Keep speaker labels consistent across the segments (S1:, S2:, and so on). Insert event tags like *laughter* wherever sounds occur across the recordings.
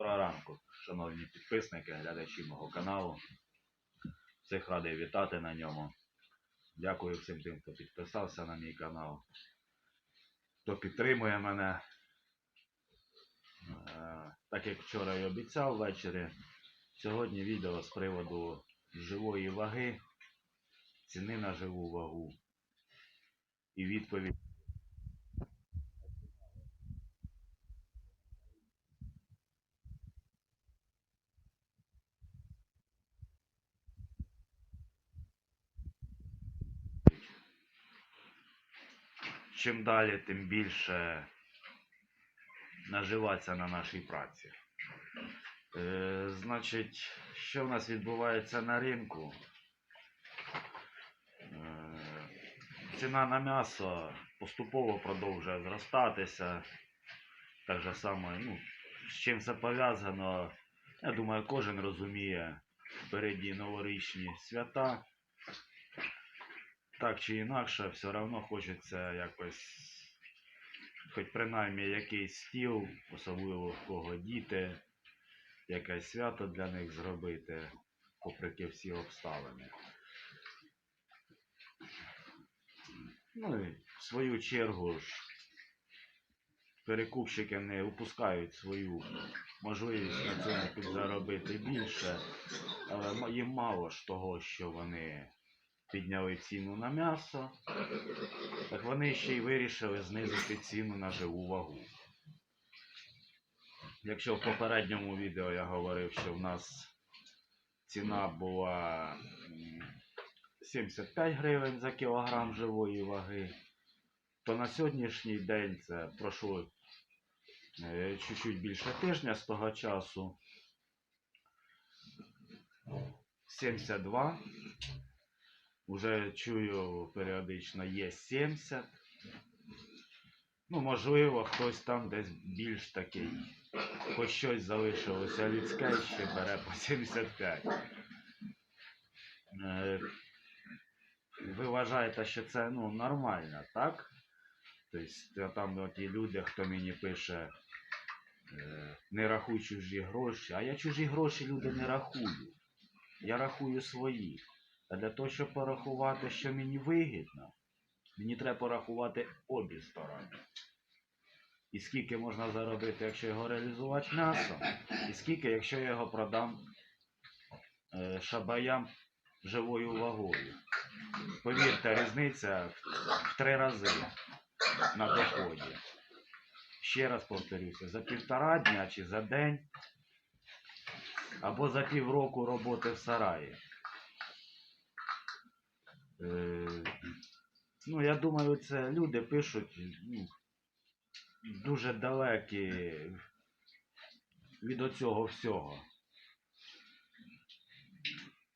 S1: Доброго ранку, шановні підписники, глядачі мого каналу. Всіх радий вітати на ньому. Дякую всім тим, хто підписався на мій канал, хто підтримує мене. Е, Так як вчора і обіцяв ввечері, сьогодні відео з приводу живої ваги, ціни на живу вагу і відповідь. Чим далі, тим більше наживатися на нашій праці. Е, значить, що в нас відбувається на ринку? Е, ціна на м'ясо поступово продовжує зростатися. Так же само, ну, з чим це пов'язано, я думаю, кожен розуміє впереді новорічні свята так чи інакше, все одно хочеться якось, хоч принаймні якийсь стіл, особливо в кого діти, якесь свято для них зробити, попри всі обставини. Ну і в свою чергу ж перекупщики не упускають свою можливість на цьому підзаробити більше, але їм мало ж того, що вони підняли ціну на м'ясо, так вони ще й вирішили знизити ціну на живу вагу. Якщо в попередньому відео я говорив, що в нас ціна була 75 гривень за кілограм живої ваги, то на сьогоднішній день це пройшло е, чуть-чуть більше тижня з того часу. 72 Уже чую періодично є 70. Ну, можливо, хтось там десь більш такий. Хоч щось залишилося людське, ще бере по 75. Е, Ви вважаєте, що це ну, нормально, так? Тобто там ті люди, хто мені пише, е, не рахуй чужі гроші, а я чужі гроші люди не рахую. Я рахую свої. А для того, щоб порахувати, що мені вигідно, мені треба порахувати обі сторони. І скільки можна заробити, якщо його реалізувати м'ясо, і скільки, якщо я його продам е, шабаям живою вагою. Повірте, різниця в, три рази на доході. Ще раз повторюся, за півтора дня чи за день, або за півроку роботи в сараї. Е, Ну, я думаю, це люди пишуть ну, дуже далекі від оцього всього.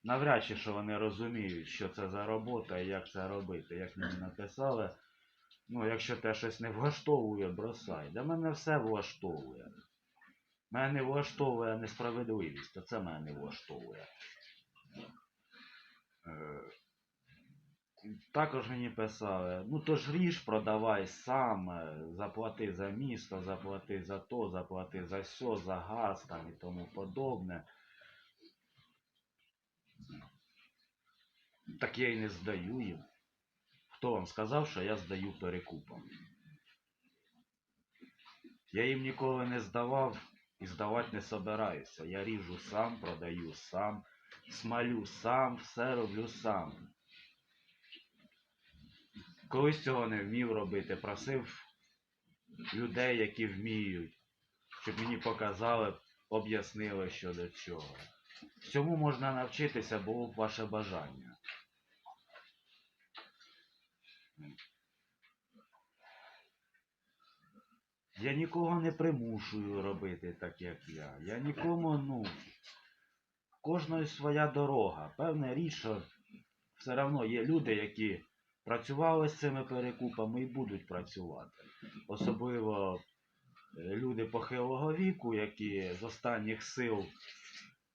S1: Навряд чи що вони розуміють, що це за робота і як це робити. Як мені написали, ну, якщо те щось не влаштовує, бросай. Для мене все влаштовує. Мене не влаштовує несправедливість, то це мене не влаштовує. Також мені писали, ну то ж ріж продавай сам, е, заплати за місто, заплати за то, заплати за сьо, за газ там і тому подобне. Так я і не здаю їм. Хто вам сказав, що я здаю перекупом? Я їм ніколи не здавав і здавати не собираюся. Я ріжу сам, продаю сам, смалю сам, все роблю сам. Колись цього не вмів робити, просив людей, які вміють, щоб мені показали, об'яснили, що до чого. Цьому можна навчитися, було ваше бажання. Я нікого не примушую робити так, як я. Я нікому, ну, кожної своя дорога. Певна річ, що все одно є люди, які працювали з цими перекупами і будуть працювати. Особливо е, люди похилого віку, які з останніх сил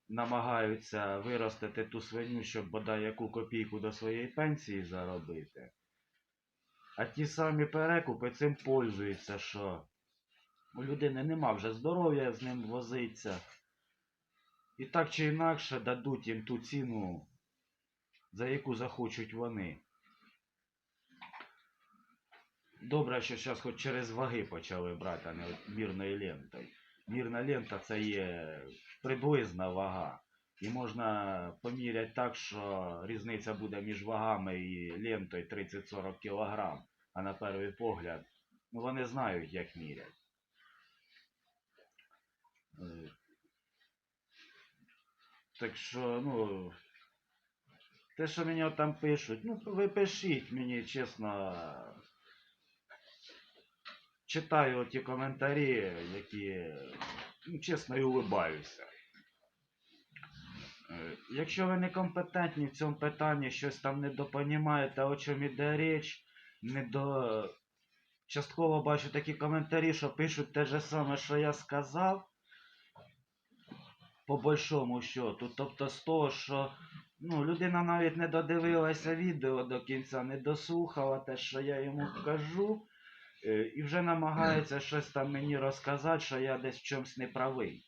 S1: намагаються виростити ту свиню, щоб бодай яку копійку до своєї пенсії заробити. А ті самі перекупи цим пользуються, що У людини нема вже здоров'я з ним возиться. І так чи інакше дадуть їм ту ціну, за яку захочуть вони. Добре, що зараз хоч через ваги почали брати, а не от мірною лентою. Мірна лента це є приблизна вага. І можна поміряти так, що різниця буде між вагами і лентою 30-40 кг. А на перший погляд, ну вони знають, як мірять. Е, Так що, ну, те, що мені там пишуть, ну, ви пишіть мені, чесно. Читаю ті коментарі, які, ну, чесно, і улибаюся. Е, Якщо ви некомпетентні в цьому питанні, щось там недопонімаєте, о чому йде річ, не до... частково бачу такі коментарі, що пишуть те же саме, що я сказав, по большому счету. Тобто з того, що ну, людина навіть не додивилася відео до кінця, не дослухала те, що я йому кажу, і вже намагається щось там мені розказати, що я десь в чомусь не правий.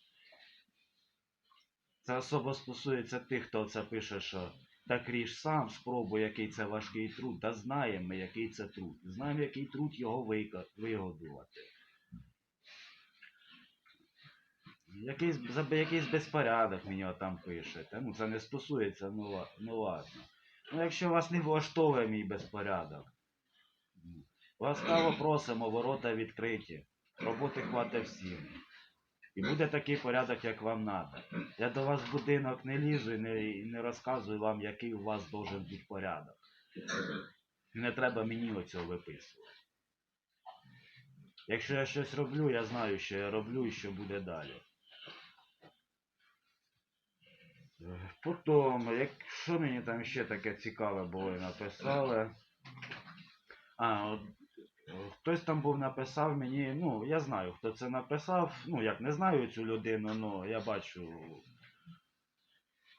S1: Це особо стосується тих, хто це пише, що так ріж сам, спробуй, який це важкий труд. Та знаємо який це труд. Знаємо, який труд його вигодувати. Якийсь, якийсь безпорядок мені там пишете. Ну, це не стосується, ну, ну ладно. Ну, якщо вас не влаштовує мій безпорядок, ласкаво просимо, ворота відкриті. Роботи хватить всім. І буде такий порядок, як вам треба. Я до вас в будинок не лізу і не, не розказую вам, який у вас должен бути порядок. Не треба мені оцього виписувати. Якщо я щось роблю, я знаю, що я роблю і що буде далі. Потім, якщо мені там ще таке цікаве було і написали. А, от, хтось там був написав мені, ну, я знаю, хто це написав. Ну, як не знаю цю людину, але я бачу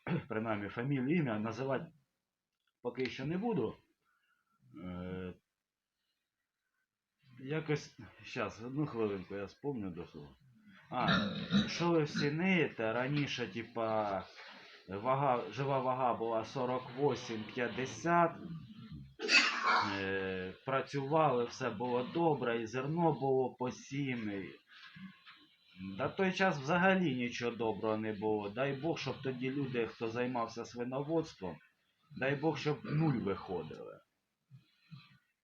S1: *clears throat* принаймні фамілію, ім'я, називати поки що не буду. Е, якось, зараз, одну хвилинку, я спомню до того. А, що ви всі ниєте, раніше, типа, вага, жива вага була 48-50, е, працювали, все було добре, і зерно було по 7. І... На той час взагалі нічого доброго не було. Дай Бог, щоб тоді люди, хто займався свиноводством, дай Бог, щоб нуль виходили.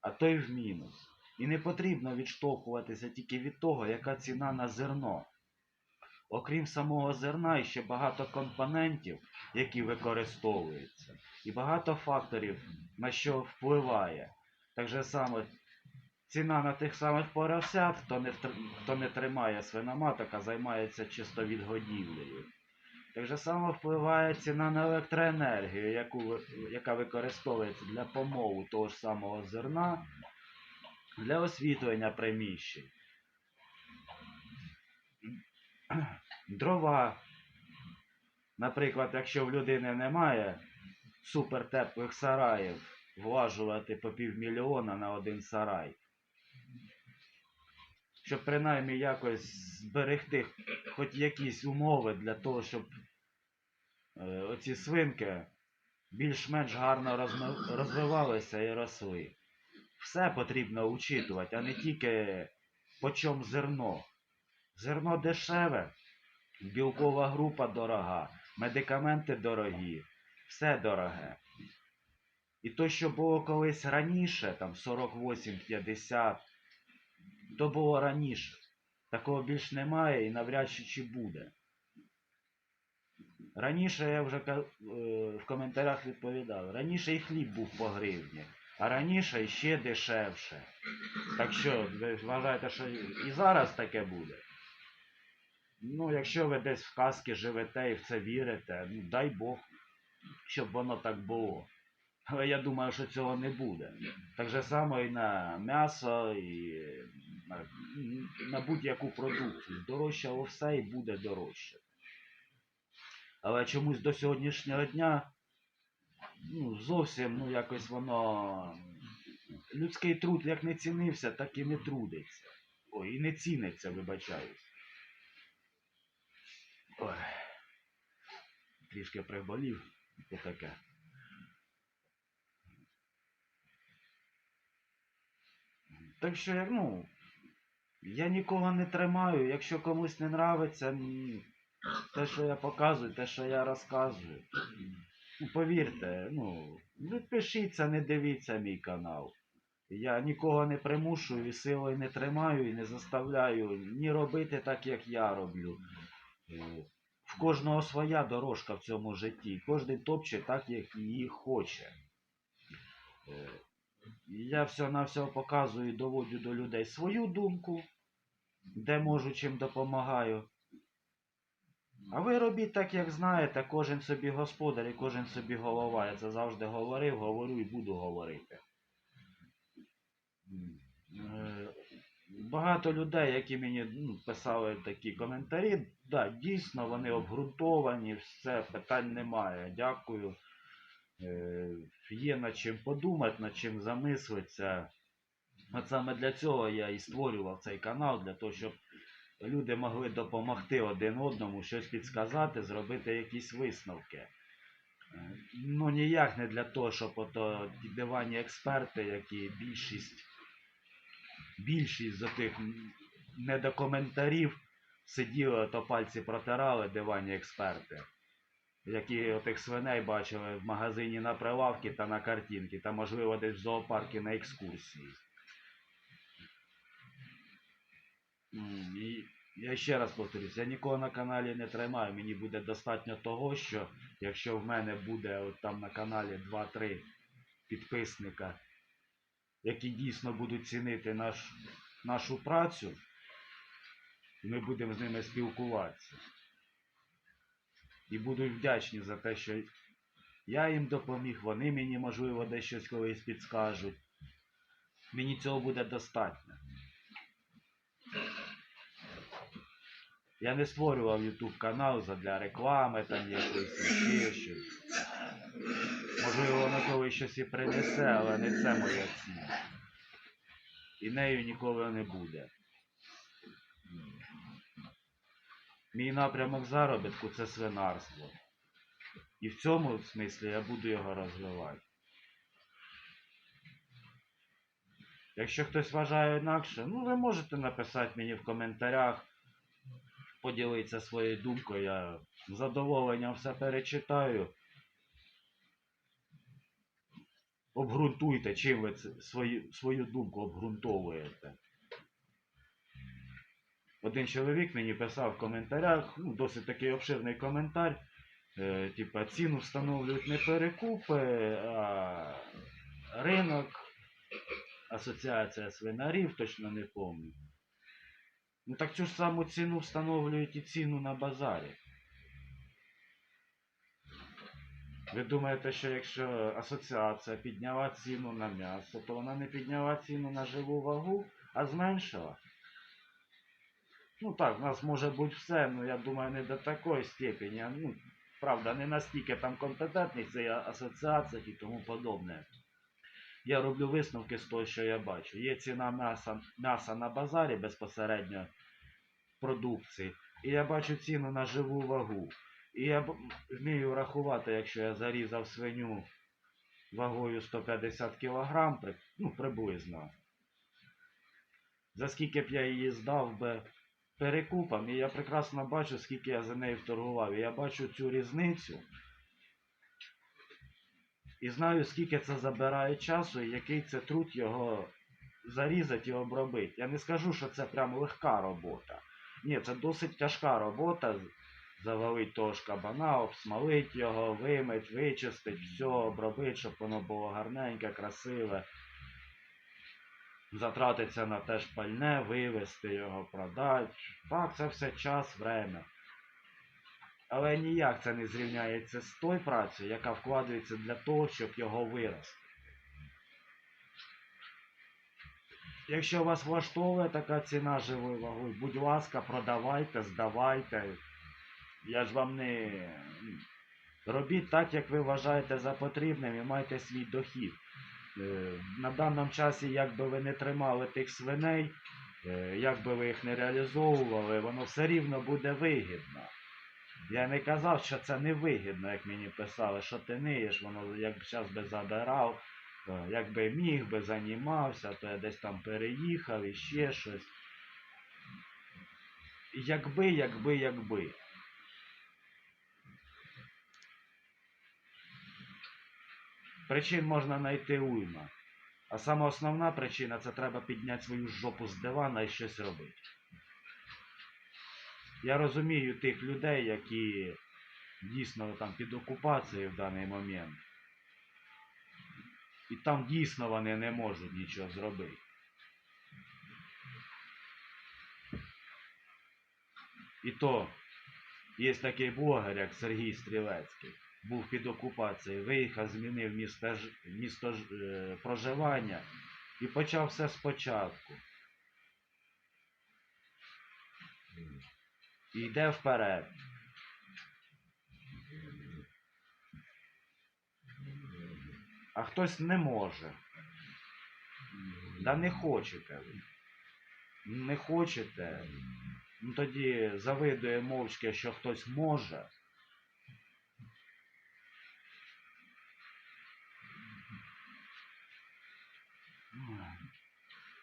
S1: А то й в мінус. І не потрібно відштовхуватися тільки від того, яка ціна на зерно. Окрім самого зерна, ще багато компонентів, які використовуються, і багато факторів, на що впливає. Так же саме ціна на тих самих поросят, хто не, хто не тримає свиноматок, а займається чисто відгодівлею. Так же само впливає ціна на електроенергію, яку, яка використовується для помолу того ж самого зерна, для освітлення приміщень. Дрова. Наприклад, якщо в людини немає супертеплих сараїв, влажувати по півмільйона на один сарай. Щоб принаймні якось зберегти хоч якісь умови для того, щоб е, оці свинки більш-менш гарно розвивалися і росли. Все потрібно учитувати, а не тільки по чому зерно. Зерно дешеве, білкова група дорога, медикаменти дорогі, все дороге. І то, що було колись раніше, там 48-50, то було раніше. Такого більш немає і навряд чи чи буде. Раніше я вже е, в коментарях відповідав, раніше і хліб був по гривні, а раніше ще дешевше. Так що, ви вважаєте, що і зараз таке буде? Ну, якщо ви десь в казки живете і в це вірите, ну дай Бог, щоб воно так було. Але я думаю, що цього не буде. Так же само і на м'ясо, і на, на будь-яку продукцію. Дорожчало все і буде дорожче. Але чомусь до сьогоднішнього дня ну, зовсім ну, якось воно. Людський труд як не цінився, так і не трудиться. ой, і не ціниться, вибачаюсь. Ой. Трішки приболів, то таке. Так що, ну, я нікого не тримаю. Якщо комусь не нравиться, те, що я показую, те, що я розказую. Ну, повірте, ну, відпишіться, не дивіться мій канал. Я нікого не примушую і силою не тримаю і не заставляю ні робити так, як я роблю. Е, В кожного своя дорожка в цьому житті. Кожен топче так, як її хоче. Е, Я все на все показую і доводжу до людей свою думку, де можу, чим допомагаю. А ви робіть так, як знаєте, кожен собі господар і кожен собі голова. Я це завжди говорив, говорю і буду говорити. Багато людей, які мені ну, писали такі коментарі, да, дійсно вони обґрунтовані, все, питань немає. Дякую. Е, Є над чим подумати, над чим замислитися. От саме для цього я і створював цей канал, для того, щоб люди могли допомогти один одному, щось підсказати, зробити якісь висновки. Е, Ну ніяк не для того, щоб ото дивані експерти, які більшість, більшість з тих недокоментарів сиділи, то пальці протирали дивані експерти, які отих свиней бачили в магазині на прилавці та на картинці, та можливо десь в зоопарку на екскурсії. І я ще раз повторюсь, я нікого на каналі не тримаю. Мені буде достатньо того, що якщо в мене буде от там на каналі 2-3 підписника, які дійсно будуть цінити наш, нашу працю, ми будемо з ними спілкуватися. І будуть вдячні за те, що я їм допоміг, вони мені, можливо, десь щось колись підскажуть. Мені цього буде достатньо. Я не створював YouTube канал задля реклами, там якоїсь ще щось. Можливо, воно колись щось і принесе, але не це моя ціль. І нею ніколи не буде. Мій напрямок заробітку це свинарство. І в цьому смислі я буду його розвивати. Якщо хтось вважає інакше, ну ви можете написати мені в коментарях, поділитися своєю думкою. Я з задоволенням все перечитаю. Обґрунтуйте, чим ви свою, свою думку обґрунтовуєте. Один чоловік мені писав в коментарях, ну, досить такий обширний коментар. Е, типа ціну встановлюють не перекупи, а ринок, асоціація свинарів, точно не пам'ятаю. Ну так цю ж саму ціну встановлюють і ціну на базарі. Ви думаєте, що якщо асоціація підняла ціну на м'ясо, то вона не підняла ціну на живу вагу, а зменшила? Ну так, в нас може бути все, ну я думаю, не до такої степені. Ну, правда, не настільки там компетентних це асоціація і тому подобне. Я роблю висновки з того, що я бачу. Є ціна м'яса, м'яса на базарі безпосередньо продукції, і я бачу ціну на живу вагу. І я вмію рахувати, якщо я зарізав свиню вагою 150 кг, ну, приблизно. За скільки б я її здав би перекупам, і я прекрасно бачу, скільки я за нею вторгував. І я бачу цю різницю. І знаю, скільки це забирає часу і який це труд його зарізати і обробити. Я не скажу, що це прям легка робота. Ні, це досить тяжка робота. Завалить того ж кабана, обсмалить його, вимить, вичистить, все, обробити, щоб воно було гарненьке, красиве. Затратиться на те ж пальне, вивезти його, продати. Так, це все час, время. Але ніяк це не зрівняється з тою працею, яка вкладається для того, щоб його вирости. Якщо вас влаштовує така ціна живої ваги, будь ласка, продавайте, здавайте. Я ж вам не. Робіть так, як ви вважаєте за потрібним і майте свій дохід. Е, На даному часі, як би ви не тримали тих свиней, е, як би ви їх не реалізовували, воно все рівно буде вигідно. Я не казав, що це не вигідно, як мені писали, що ти ниєш, воно як зараз би забирав, е, якби міг би займався, то я десь там переїхав і ще щось. Якби, якби, якби. Причин можна знайти уйма. А сама основна причина це треба підняти свою жопу з дивана і щось робити. Я розумію тих людей, які дійсно там під окупацією в даний момент. І там дійсно вони не можуть нічого зробити. І то є такий блогер, як Сергій Стрілецький. Був під окупацією, виїхав, змінив місто, місто е, проживання і почав все спочатку. І йде вперед. А хтось не може. Да не хочете. Не хочете. Ну тоді завидує мовчки, що хтось може.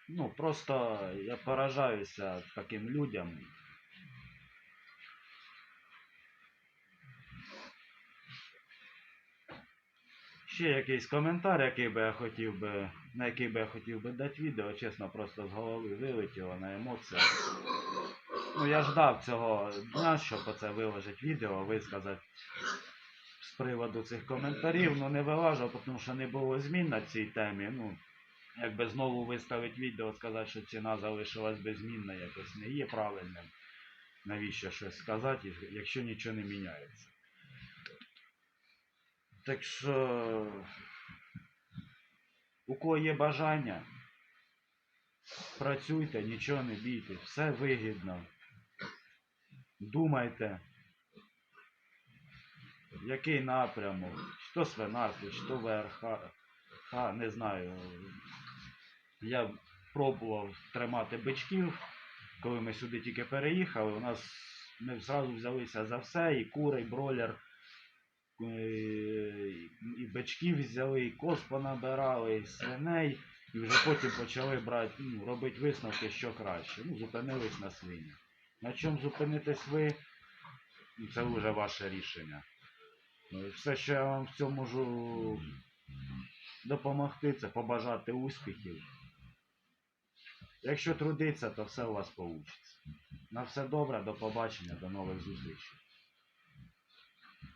S1: Ну, просто я поражаюся таким людям. Ще якийсь коментар, який би я хотів би, на який би я хотів би дати відео, чесно, просто з голови вилетіло на емоціях. Ну, я ждав цього дня, щоб оце виложити відео, висказати з приводу цих коментарів, ну не вилажу, тому що не було змін на цій темі. Ну, якби знову виставити відео, сказати, що ціна залишилась беззмінна, якось не є правильним. Навіщо щось сказати, якщо нічого не міняється. Так що, у кого є бажання, працюйте, нічого не бійтесь, все вигідно. Думайте, який напрямок, то свинарство, то ВРХ, Ха, не знаю. Я пробував тримати бичків, коли ми сюди тільки переїхали. У нас ми зразу взялися за все, і кури, і бройлер, е, і бичків взяли, і коз понабирали, і свиней, і вже потім почали брати, ну, робити висновки, що краще. Ну, зупинились на свині. На чому зупинитесь ви, ну, це вже ваше рішення. Ну, все, що я вам в цьому можу допомогти, це побажати успіхів. Якщо трудиться, то все у вас вийде. На все добре, до побачення, до нових зустрічей.